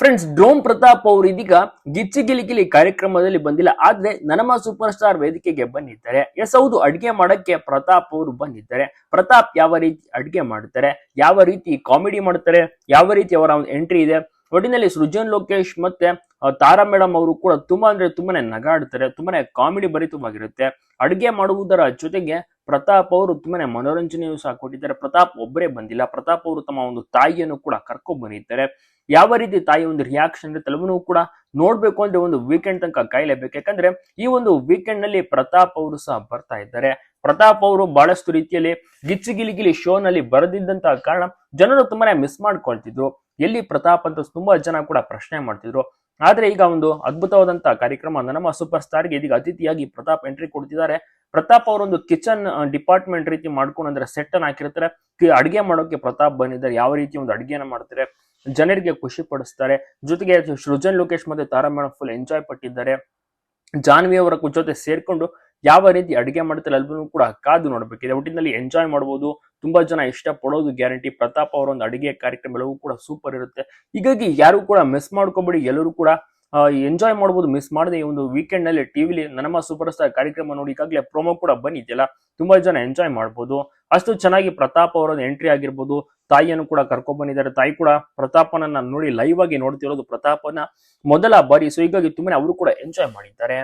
Friends ಡ್ರೋಮ್ Pratap ಅವರು ಇದೀಗ ಗಿಚ್ಚಿ ಗಿಲಿಗಿಲಿ ಕಾರ್ಯಕ್ರಮದಲ್ಲಿ ಬಂದಿಲ್ಲ. ಆದ್ರೆ ನನಮ ಸೂಪರ್ ಸ್ಟಾರ್ ವೇದಿಕೆಗೆ ಬಂದಿದ್ದಾರೆ. ಎಸ್ ಹೌದು, ಅಡ್ಗೆ ಮಾಡಕ್ಕೆ ಪ್ರತಾಪ್ ಅವರು ಬಂದಿದ್ದಾರೆ. ಪ್ರತಾಪ್ ಯಾವ ರೀತಿ ಅಡ್ಗೆ ಮಾಡ್ತಾರೆ? ಯಾವ ರೀತಿ ಕಾಮಿಡಿ ಮಾಡ್ತಾರೆ? ಯಾವ ರೀತಿ ಅವರ ಒಂದು ಎಂಟ್ರಿ ಇದೆ? ಒಟ್ಟಿನಲ್ಲಿ ಸೃಜನ್ ಲೋಕೇಶ್ ಮತ್ತೆ ತಾರಾ ಮೇಡಮ್ ಅವರು ಕೂಡ ತುಂಬಾ ಅಂದ್ರೆ ತುಂಬಾನೇ ನಗಾಡ್ತಾರೆ. ತುಂಬಾನೇ ಕಾಮಿಡಿ ಭರಿತವಾಗಿರುತ್ತೆ. ಅಡುಗೆ ಮಾಡುವುದರ ಜೊತೆಗೆ ಪ್ರತಾಪ್ ಅವರು ತುಂಬಾನೇ ಮನೋರಂಜನೆಯೂ ಸಹ ಕೊಟ್ಟಿದ್ದಾರೆ. ಪ್ರತಾಪ್ ಒಬ್ಬರೇ ಬಂದಿಲ್ಲ. ಪ್ರತಾಪ್ ಅವರು ತಮ್ಮ ಒಂದು ತಾಯಿಯನ್ನು ಕೂಡ ಕರ್ಕೊಂಡು ಬಂದಿದ್ದಾರೆ. ಯಾವ ರೀತಿ ತಾಯಿ ಒಂದು ರಿಯಾಕ್ಷನ್ ಇರುತ್ತೆ ಕೂಡ ನೋಡ್ಬೇಕು ಅಂದ್ರೆ ಒಂದು ವೀಕೆಂಡ್ ತನಕ ಕಾಯಲೇಬೇಕು. ಯಾಕಂದ್ರೆ ಈ ಒಂದು ವೀಕೆಂಡ್ನಲ್ಲಿ ಪ್ರತಾಪ್ ಅವರು ಸಹ ಬರ್ತಾ ಇದ್ದಾರೆ. ಪ್ರತಾಪ್ ಅವರು ಬಹಳಷ್ಟು ರೀತಿಯಲ್ಲಿ ಗಿಚ್ಚಿಗಿಲಿಗಿಲಿ ಶೋ ನಲ್ಲಿ ಬರದಿದ್ದಂತ ಕಾರಣ ಜನರು ತುಂಬಾನೇ ಮಿಸ್ ಮಾಡ್ಕೊಳ್ತಿದ್ರು. ಎಲ್ಲಿ ಪ್ರತಾಪ್ ಅಂತ ತುಂಬಾ ಜನ ಕೂಡ ಪ್ರಶ್ನೆ ಮಾಡ್ತಿದ್ರು. ಆದ್ರೆ ಈಗ ಒಂದು ಅದ್ಭುತವಾದಂತಹ ಕಾರ್ಯಕ್ರಮ ನಮ್ಮ ಸೂಪರ್ ಸ್ಟಾರ್ಗೆ ಇದೀಗ ಅತಿಥಿಯಾಗಿ ಪ್ರತಾಪ್ ಎಂಟ್ರಿ ಕೊಡ್ತಿದ್ದಾರೆ. ಪ್ರತಾಪ್ ಅವರೊಂದು ಕಿಚನ್ ಡಿಪಾರ್ಟ್ಮೆಂಟ್ ರೀತಿ ಮಾಡ್ಕೊಂಡು ಅಂದ್ರೆ ಸೆಟ್ ಅನ್ನು ಹಾಕಿರ್ತಾರೆ. ಅಡುಗೆ ಮಾಡೋಕೆ ಪ್ರತಾಪ್ ಬಂದಿದ್ದಾರೆ. ಯಾವ ರೀತಿ ಒಂದು ಅಡುಗೆನ ಮಾಡ್ತಾರೆ? ಜನರಿಗೆ ಖುಷಿ ಪಡಿಸ್ತಾರೆ. ಜೊತೆಗೆ ಸೃಜನ್ ಲೋಕೇಶ್ ಮತ್ತೆ ತಾರಾಮಣ ಫುಲ್ ಎಂಜಾಯ್ ಪಟ್ಟಿದ್ದಾರೆ. ಜಾನ್ವಿ ಅವರ ಜೊತೆ ಸೇರ್ಕೊಂಡು ಯಾವ ರೀತಿ ಅಡುಗೆ ಮಾಡ್ತಾರೆ ಎಲ್ಲರೂ ಕೂಡ ಕಾದು ನೋಡಬೇಕಿದೆ. ಒಟ್ಟಿನಲ್ಲಿ ಎಂಜಾಯ್ ಮಾಡ್ಬೋದು. ತುಂಬಾ ಜನ ಇಷ್ಟ ಪಡೋದು ಗ್ಯಾರಂಟಿ ಪ್ರತಾಪ್ ಅವರ ಒಂದು ಅಡುಗೆ ಕಾರ್ಯಕ್ರಮ ಎಲ್ಲವೂ ಕೂಡ ಸೂಪರ್ ಇರುತ್ತೆ. ಹೀಗಾಗಿ ಯಾರು ಕೂಡ ಮಿಸ್ ಮಾಡ್ಕೋಬೇಡಿ. ಎಲ್ಲರೂ ಕೂಡ ಎಂಜಾಯ್ ಮಾಡ್ಬೋದು ಮಿಸ್ ಮಾಡದೆ ಈ ಒಂದು ವೀಕೆಂಡ್ನಲ್ಲಿ ಟಿವಿಲಿ ನಮ್ಮ ಸೂಪರ್ ಸ್ಟಾರ್ ಕಾರ್ಯಕ್ರಮ ನೋಡಿ ಈಗಾಗಲೇ ಪ್ರೊಮೋ ಕೂಡ ಬಂದಿದೆಯಲ್ಲ, ತುಂಬಾ ಜನ ಎಂಜಾಯ್ ಮಾಡ್ಬೋದು. ಅಷ್ಟು ಚೆನ್ನಾಗಿ ಪ್ರತಾಪ್ ಅವರ ಎಂಟ್ರಿ ಆಗಿರ್ಬೋದು, ತಾಯಿಯನ್ನು ಕೂಡ ಕರ್ಕೊಂಡ್ ಬಂದಿದ್ದಾರೆ. ತಾಯಿ ಕೂಡ ಪ್ರತಾಪನನ್ನ ನೋಡಿ ಲೈವ್ ಆಗಿ ನೋಡ್ತಿರೋದು ಪ್ರತಾಪನ ಮೊದಲ ಬಾರಿ. ಸೊ ಹೀಗಾಗಿ ತುಂಬಾನೇ ಅವರು ಕೂಡ ಎಂಜಾಯ್ ಮಾಡಿದ್ದಾರೆ.